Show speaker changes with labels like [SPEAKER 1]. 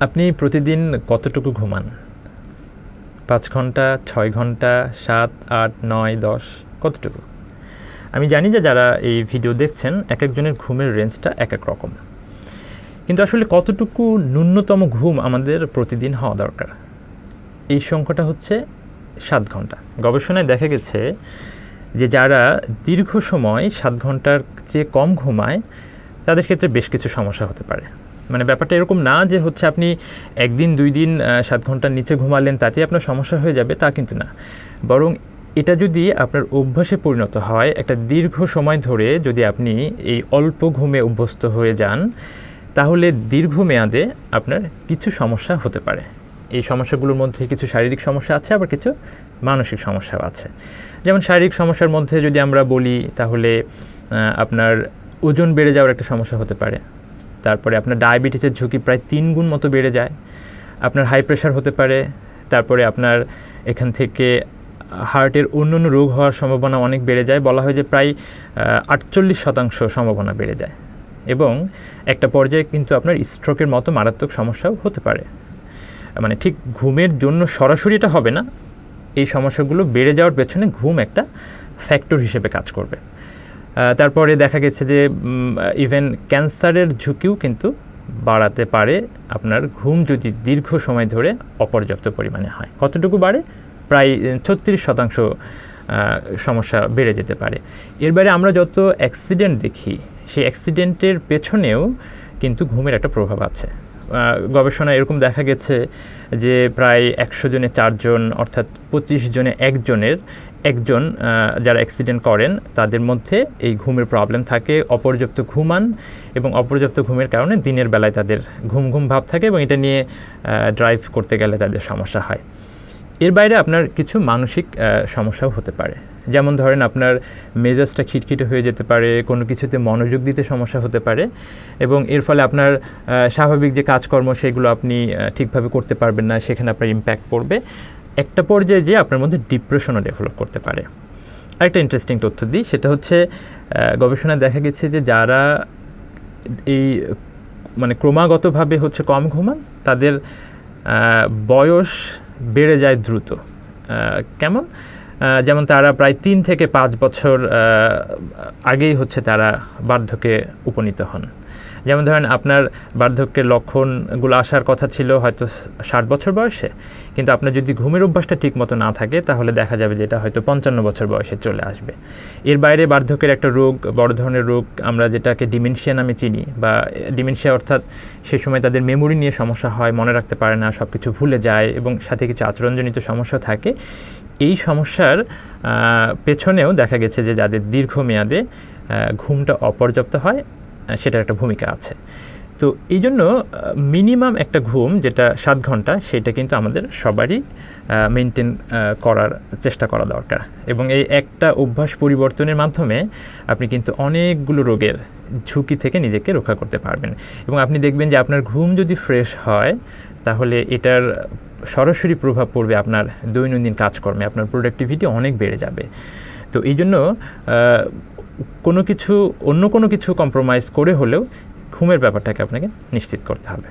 [SPEAKER 1] আপনি প্রতিদিন কতটুকু ঘুমান? পাঁচ ঘণ্টা, ছয় ঘণ্টা, সাত, আট, নয়, দশ, কতটুকু? আমি জানি যে যারা এই ভিডিও দেখছেন, এক একজনের ঘুমের রেঞ্জটা এক এক রকম। কিন্তু আসলে কতটুকু ন্যূনতম ঘুম আমাদের প্রতিদিন হওয়া দরকার? এই সংখ্যাটা হচ্ছে সাত ঘণ্টা। গবেষণায় দেখা গেছে যে যারা দীর্ঘ সময় সাত ঘণ্টার চেয়ে কম ঘুমায়, তাদের ক্ষেত্রে বেশ কিছু সমস্যা হতে পারে। মানে ব্যাপারটা এরকম না যে হচ্ছে আপনি একদিন, দুই দিন সাত ঘণ্টার নিচে ঘুমালেন, তাতেই আপনার সমস্যা হয়ে যাবে, তা কিন্তু না। বরং এটা যদি আপনার অভ্যাসে পরিণত হয়, একটা দীর্ঘ সময় ধরে যদি আপনি এই অল্প ঘুমে অভ্যস্ত হয়ে যান, তাহলে দীর্ঘমেয়াদে আপনার কিছু সমস্যা হতে পারে। এই সমস্যাগুলোর মধ্যে কিছু শারীরিক সমস্যা আছে, আবার কিছু মানসিক সমস্যাও আছে। যেমন শারীরিক সমস্যার মধ্যে যদি আমরা বলি, তাহলে আপনার ওজন বেড়ে যাওয়ার একটা সমস্যা হতে পারে। তারপরে আপনার ডায়াবেটিসের ঝুঁকি প্রায় তিন গুণ মতো বেড়ে যায়। আপনার হাই প্রেশার হতে পারে, তারপরে আপনার এখান থেকে হার্টের অন্য অন্য রোগ হওয়ার সম্ভাবনা অনেক বেড়ে যায়। বলা হয় যে প্রায় আটচল্লিশ শতাংশ সম্ভাবনা বেড়ে যায়। এবং একটা পর্যায়ে কিন্তু আপনার স্ট্রোকের মতো মারাত্মক সমস্যাও হতে পারে। মানে ঠিক ঘুমের জন্য সরাসরি এটা হবে না। এই সমস্যাগুলো বেড়ে যাওয়ার পেছনে ঘুম একটা ফ্যাক্টর হিসেবে কাজ করবে। তারপরে দেখা গেছে যে ইভেন ক্যান্সারের ঝুঁকিও কিন্তু বাড়াতে পারে। আপনার ঘুম যদি দীর্ঘ সময় ধরে অপর্যাপ্ত পরিমাণে হয়, কতটুকু বাড়ে? প্রায় ছত্রিশ শতাংশ সমস্যা বেড়ে যেতে পারে। এর বাইরে আমরা যত অ্যাক্সিডেন্ট দেখি, সেই অ্যাক্সিডেন্টের পেছনেও কিন্তু ঘুমের একটা প্রভাব আছে। গবেষণায় এরকম দেখা গেছে যে প্রায় একশো জনে চারজন অর্থাৎ পঁচিশ জনে একজনের একজন যারা অ্যাক্সিডেন্ট করেন, তাদের মধ্যে এই ঘুমের প্রবলেম থাকে, অপর্যাপ্ত ঘুমান এবং অপর্যাপ্ত ঘুমের কারণে দিনের বেলায় তাদের ঘুম ঘুম ভাব থাকে এবং এটা নিয়ে ড্রাইভ করতে গেলে তাদের সমস্যা হয়। এর বাইরে আপনার কিছু মানসিক সমস্যাও হতে পারে। যেমন ধরেন আপনার মেজাজটা খিটখিটে হয়ে যেতে পারে, কোনো কিছুতে মনোযোগ দিতে সমস্যা হতে পারে এবং এর ফলে আপনার স্বাভাবিক যে কাজকর্ম সেগুলো আপনি ঠিকভাবে করতে পারবেন না, সেখানে আপনার ইম্প্যাক্ট পড়বে। একটা পর্যায়ে যে আপনার মধ্যে ডিপ্রেশনও ডেভেলপ করতে পারে। আরেকটা ইন্টারেস্টিং তথ্য দিই, সেটা হচ্ছে গবেষণায় দেখা গেছে যে যারা এই মানে ক্রমাগতভাবে হচ্ছে কম ঘুমান, তাদের বয়স বেড়ে যায় দ্রুত। কেমন? যেমন তারা প্রায় তিন থেকে পাঁচ বছর আগেই হচ্ছে তারা বার্ধক্যে উপনীত হন। যেমন ধরেন আপনার বার্ধক্যের লক্ষণগুলো আসার কথা ছিল হয়তো ষাট বছর বয়সে, কিন্তু আপনার যদি ঘুমের অভ্যাসটা ঠিক মতো না থাকে, তাহলে দেখা যাবে যে এটা হয়তো পঞ্চান্ন বছর বয়সে চলে আসবে। এর বাইরে বার্ধক্যের একটা রোগ, বড় ধরনের রোগ আমরা যেটাকে ডিমেনশিয়া নামে চিনি, বা ডিমেনশিয়া অর্থাৎ সে সময় তাদের মেমোরি নিয়ে সমস্যা হয়, মনে রাখতে পারে না সব কিছু ভুলে যায় এবং সাথে কিছু আচরণজনিত সমস্যা থাকে এই সমস্যার পেছনেও দেখা গেছে যে যাদের দীর্ঘমেয়াদে ঘুমটা অপর্যাপ্ত হয় সেটার একটা ভূমিকা আছে। তো এই জন্য মিনিমাম একটা ঘুম যেটা সাত ঘণ্টা, সেটা কিন্তু আমাদের সবারই মেনটেন করার চেষ্টা করা দরকার। এবং এই একটা অভ্যাস পরিবর্তনের মাধ্যমে আপনি কিন্তু অনেকগুলো রোগের ঝুঁকি থেকে নিজেকে রক্ষা করতে পারবেন। এবং আপনি দেখবেন যে আপনার ঘুম যদি ফ্রেশ হয়, তাহলে এটার সরাসরি প্রভাব পড়বে আপনার দৈনন্দিন কাজকর্মে, আপনার প্রোডাক্টিভিটি অনেক বেড়ে যাবে। তো এই জন্য কোনো কিছু, অন্য কোনো কিছু কম্প্রোমাইজ করে হলেও ঘুমের ব্যাপারটাকে আপনাকে নিশ্চিত করতে হবে।